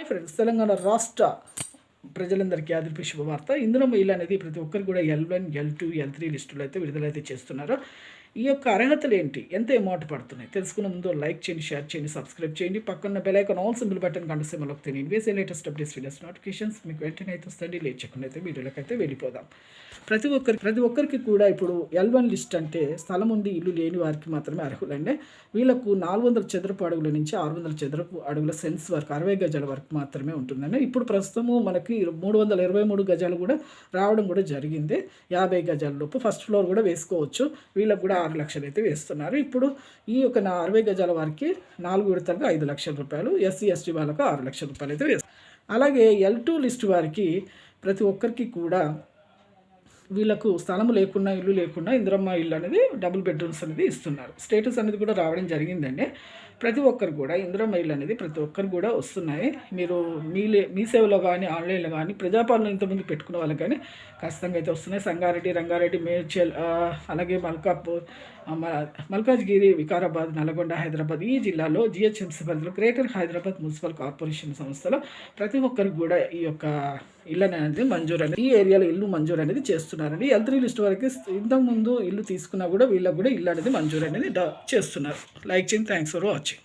Hi friends Telangana రాష్ట్ర ప్రజలందరికీ ఆదిపి శుభవార్త. ఇందులో ఇల్లు అనేది ప్రతి ఒక్కరు కూడా L one L two L three లిస్టులు అయితే విడుదలైతే చేస్తున్నారు. ఈ యొక్క అర్హతలు ఏంటి? ఎంత అమౌంట్ పడుతున్నాయి? తెలుసుకున్న ముందు లైక్ చేయండి షేర్ చేయండి సబ్స్క్రైబ్ చేయండి. పక్కన బెలైకన్ ఆల్ సింబుల్ బటన్ కనిపిస్తే మనకు తెలియదు వేసే లేటెస్ట్ అప్డేట్స్ వీడియోస్ నోటిఫికేషన్స్ మీకు వెంటనే అయితే వస్తుంది లేట్ చేయకుండా అయితే వీడియోలోకి అయితే వెళ్ళిపోదాం. ప్రతి ఒక్కరి ప్రతి ఒక్కరికి కూడా ఇప్పుడు ఎల్ వన్ లిస్ట్ అంటే స్థలం ఉంది ఇల్లు లేని వారికి మాత్రమే అర్హులండి. వీళ్ళకు నాలుగు వందల చదరపు అడుగుల నుంచి ఆరు వందల చదరపు అడుగుల సెన్స్ వరకు అరవై గజాల వరకు మాత్రమే ఉంటుందండి. ఇప్పుడు ప్రస్తుతము మనకి మూడు వందల ఇరవై మూడు గజాలు కూడా రావడం కూడా జరిగింది. యాభై గజాల లోపు ఫస్ట్ ఫ్లోర్ కూడా వేసుకోవచ్చు. వీళ్ళకి కూడా ఆరు లక్షలు అయితే వేస్తున్నారు. ఇప్పుడు ఈ యొక్క నా అరవై గజాల వారికి నాలుగు విడతలకు ఐదు లక్షల రూపాయలు ఎస్సీ ఎస్టీ వాళ్ళకు ఆరు లక్షల రూపాయలు అయితే వేస్తారు అలాగే ఎల్ టూ లిస్ట్ వారికి ప్రతి ఒక్కరికి కూడా వీళ్ళకు స్థలము లేకుండా ఇల్లు లేకుండా ఇందిరమ్మ ఇల్లు అనేది డబుల్ బెడ్రూమ్స్ అనేది ఇస్తున్నారు. స్టేటస్ అనేది కూడా రావడం జరిగిందండి. ప్రతి ఒక్కరు కూడా ఇందిరమ్మ ఇల్లు అనేది ప్రతి ఒక్కరు కూడా వస్తున్నాయి. మీరు మీ లే మీ సేవలో కానీ ఆన్లైన్లో కానీ ప్రజాపాలన ఇంతకుముందు పెట్టుకున్న వాళ్ళకి కానీ ఖచ్చితంగా అయితే వస్తున్నాయి. సంగారెడ్డి రంగారెడ్డి మేడ్చల్ అలాగే మల్కాపూర్ మల్కాజ్గిరి వికారాబాద్ నల్గొండ హైదరాబాద్ ఈ జిల్లాలో జిహెచ్ఎంసీ పరిధిలో గ్రేటర్ హైదరాబాద్ మున్సిపల్ కార్పొరేషన్ సంస్థలో ప్రతి ఒక్కరికి కూడా ఈ యొక్క ఇల్లు అనేది మంజూరు అనేది ఈ ఏరియాలో ఇల్లు మంజూరు అనేది చేస్తున్నారండి. ఎల్ త్రీ లిస్ట్ వరకు ఇంతకు ముందు ఇల్లు తీసుకున్నా కూడా వీళ్ళకి కూడా ఇల్లు అనేది మంజూరు అనేది చేస్తున్నారు. లైక్ చేయండి. Thanks for watching